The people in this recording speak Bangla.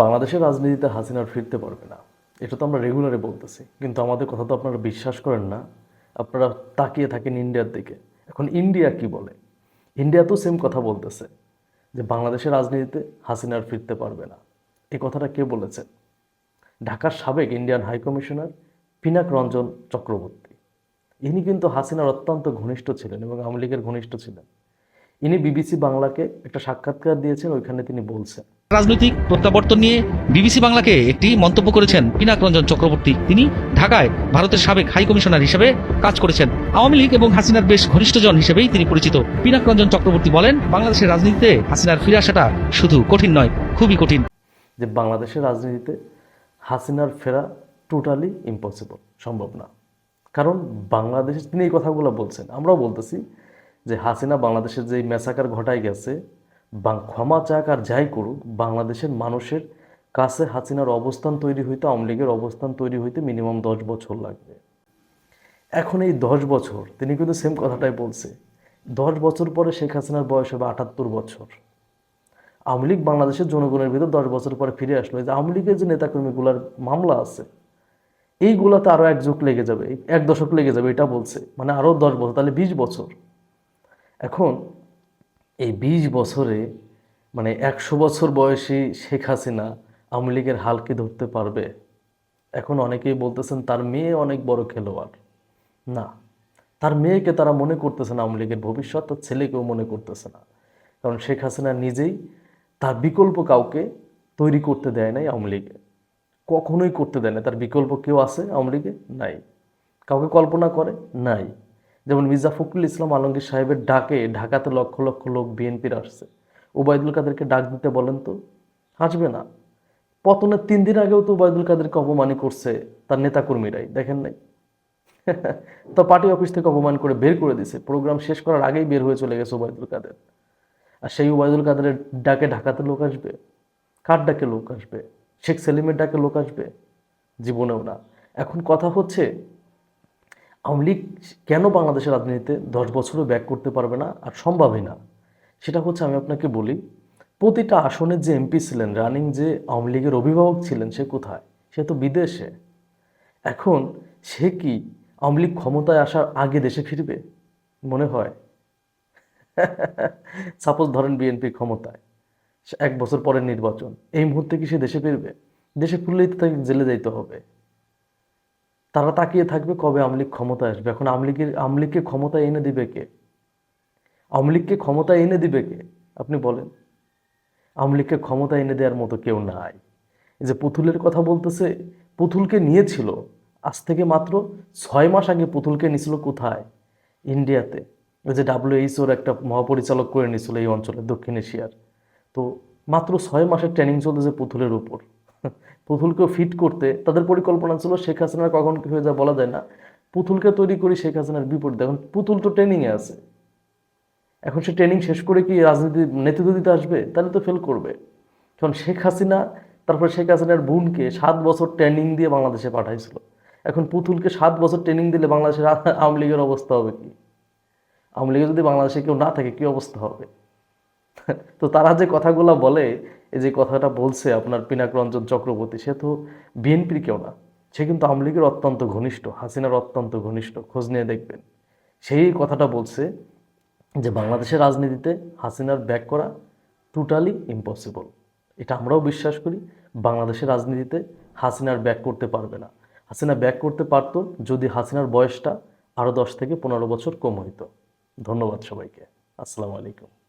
বাংলাদেশের রাজনীতিতে হাসিনার ফিরতে পারবে না। এটা তো আমরা রেগুলারে বলতেছি। কিন্তু আমাদের কথা তো আপনারা বিশ্বাস করেন না। আপনারা তাকিয়ে থাকেন ইন্ডিয়ার দিকে। এখন ইন্ডিয়া কি বলে? ইন্ডিয়া তো সেম কথা বলতেছে, যে বাংলাদেশের রাজনীতিতে হাসিনার ফিরতে পারবে না। এই কথাটা কে বলেছে? ঢাকার সাবেক Indian high commissioner Pinak Ranjan Chakraborty. ইনি কিন্তু হাসিনার অত্যন্ত ঘনিষ্ঠ ছিলেন এবং আওয়ামী লীগের ঘনিষ্ঠ ছিলেন। ইনি বিবিসি বাংলাকে একটা সাক্ষাৎকার দিয়েছেন, ওইখানে তিনি বলছেন রাজনৈতিক প্রত্যাবর্তন নিয়ে বিবিসি বাংলাকে একটি মন্তব্য করেছেন পিনাক রঞ্জন চক্রবর্তী। তিনি ঢাকায় ভারতের সাবেক হাই কমিশনার হিসেবে কাজ করেছেন। আওয়ামী লীগ এবং হাসিনার বেশ ঘনিষ্ঠজন হিসেবেই তিনি পরিচিত। পিনাক রঞ্জন চক্রবর্তী বলেন, বাংলাদেশের রাজনীতিতে হাসিনার ফিরে আসাটা শুধু কঠিন নয়, খুবই কঠিন। যে বাংলাদেশের রাজনীতিতে হাসিনার ফেরা টোটালি ইম্পসিবল সম্ভব না। কারণ বাংলাদেশের, তিনি এই কথাগুলো বলছেন। আমরাও বলতেছি যে হাসিনা বাংলাদেশের যে ম্যাসাকার ঘটায় গেছে বাং- ক্ষমা চাক আর যাই করুক, বাংলাদেশের মানুষের কাছে হাসিনার অবস্থান তৈরি হইতে, আওয়ামী লীগের অবস্থান তৈরি হইতে মিনিমাম দশ বছর লাগবে। এখন এই দশ বছর, তিনি কিন্তু সেম কথাটাই বলছে, দশ বছর পরে শেখ হাসিনার বয়স হবে আটাত্তর বছর। আওয়ামী লীগ বাংলাদেশের জনগণের ভিতর দশ বছর পরে ফিরে আসলো যে আওয়ামী লীগের যে নেতাকর্মীগুলার মামলা আছে, এইগুলাতে আরও এক যুগ লেগে যাবে, এক দশক লেগে যাবে, এটা বলছে মানে আরও দশ বছর, তাহলে বিশ বছর। এখন এই বিশ বছরে মানে একশো বছর বয়সী শেখ হাসিনা আওয়ামী লীগের হাল কি ধরতে পারবে? এখন অনেকেই বলতেছেন তার মেয়ে অনেক বড় খেলোয়াড়। না, তার মেয়েকে তারা মনে করতেছে না আওয়ামী লীগের ভবিষ্যৎ, তার ছেলেকেও মনে করতেছে না। কারণ শেখ হাসিনা নিজেই তার বিকল্প কাউকে তৈরি করতে দেয় নাই আওয়ামী লীগে। কখনোই করতে দেয় না তার বিকল্প কেউ আছে আওয়ামী লীগে? নাই। কাউকে কল্পনা করে? নাই। যেমন মির্জা ফখরুল ইসলাম আলমগীর সাহেবের ডাকে ঢাকাতে লক্ষ লক্ষ লোক বিএনপির আসছে। ওবায়দুল কাদেরকে ডাক দিতে বলেন তো? আসবে না। পতনের তিন দিন আগেও তো ওবায়দুল কাদেরকে অপমানই করছে তার নেতাকর্মীরাই, দেখেন নাই? তো পার্টি অফিস থেকে অপমান করে বের করে দিছে প্রোগ্রাম শেষ করার আগেই বের হয়ে চলে গেছে ওবায়দুল কাদের। আর সেই ওবায়দুল কাদেরের ডাকে ঢাকাতে লোক আসবে? কার ডাকে লোক আসবে? শেখ সেলিমের ডাকে লোক আসবে? জীবনেও না। এখন কথা হচ্ছে আওয়ামী লীগ কেন বাংলাদেশের রাজনীতিতে দশ বছরও ব্যাক করতে পারবে না আর সম্ভবই না? সেটা হচ্ছে আমি আপনাকে বলি, প্রতিটা আসনের যে এমপি ছিলেন রানিং যে আওয়ামী লীগের অভিভাবক ছিলেন সে কোথায়? সে তো বিদেশে। এখন সে কি আওয়ামী লীগ ক্ষমতায় আসার আগে দেশে ফিরবে? মনে হয়। সাপোজ ধরেন বিএনপি ক্ষমতায়, এক বছর পরের নির্বাচন, এই মুহূর্তে কি সে দেশে ফিরবে? দেশে ফিরলেই তো তাকে জেলে যাইতে হবে। তারা তাকিয়ে থাকবে কবে আওয়ামী লীগ ক্ষমতায় আসবে? এখন আওয়ামী লীগকে ক্ষমতায় এনে দিবে কে? আওয়ামী লীগকে ক্ষমতায় এনে দিবে কে? আপনি বলেন। আওয়ামী লীগকে ক্ষমতা এনে দেওয়ার মতো কেউ নাই। যে পুতুলের কথা বলতেছে, পুতুলকে নিয়েছিল। আজ থেকে মাত্র ছয় মাস আগে পুতুলকে নিয়েছিল কোথায়? ইন্ডিয়াতে। যে ডাব্লিউএইচওর একটা মহাপরিচালক করে নিয়েছিল এই অঞ্চলে দক্ষিণ এশিয়ার। তো মাত্র ছয় মাসের ট্রেনিং চলতেছে পুতুলের উপর। পুতুলকেও ফিট করতে তাদের পরিকল্পনা ছিল শেখ হাসিনার কখন কি হয়ে যায় বলা যায় না। পুতুলকে তৈরি করি শেখ হাসিনার বিপরীতে। এখন পুতুল তো ট্রেনিংয়ে আছে। এখন সে ট্রেনিং শেষ করে কি রাজনীতি নেতৃত্ব দিতে আসবে? তাহলে তো ফেল করবে। কারণ শেখ হাসিনা, তারপর শেখ হাসিনার বোনকে সাত বছর ট্রেনিং দিয়ে বাংলাদেশে পাঠাইছিল। এখন পুতুলকে সাত বছর ট্রেনিং দিলে বাংলাদেশের আওয়ামী লীগের অবস্থা হবে কি? আওয়ামী লীগে যদি বাংলাদেশে কেউ না থাকে, কি অবস্থা হবে? তো তারা যে কথাগুলো বলে এই যে কথাটা বলছে আপনার পিনাক রঞ্জন চক্রবর্তী, সে তো বিএনপির কেউ না। সে কিন্তু আওয়ামী লীগের অত্যন্ত ঘনিষ্ঠ, হাসিনার অত্যন্ত ঘনিষ্ঠ, খোঁজ নিয়ে দেখবেন। সেই কথাটা বলছে যে বাংলাদেশের রাজনীতিতে হাসিনার ব্যাক করা টোটালি ইম্পসিবল এটা আমরাও বিশ্বাস করি, বাংলাদেশের রাজনীতিতে হাসিনার ব্যাক করতে পারবে না। হাসিনা ব্যাক করতে পারতো যদি হাসিনার বয়সটা আরও দশ থেকে পনেরো বছর কম হইতো। ধন্যবাদ সবাইকে। আসসালামু আলাইকুম।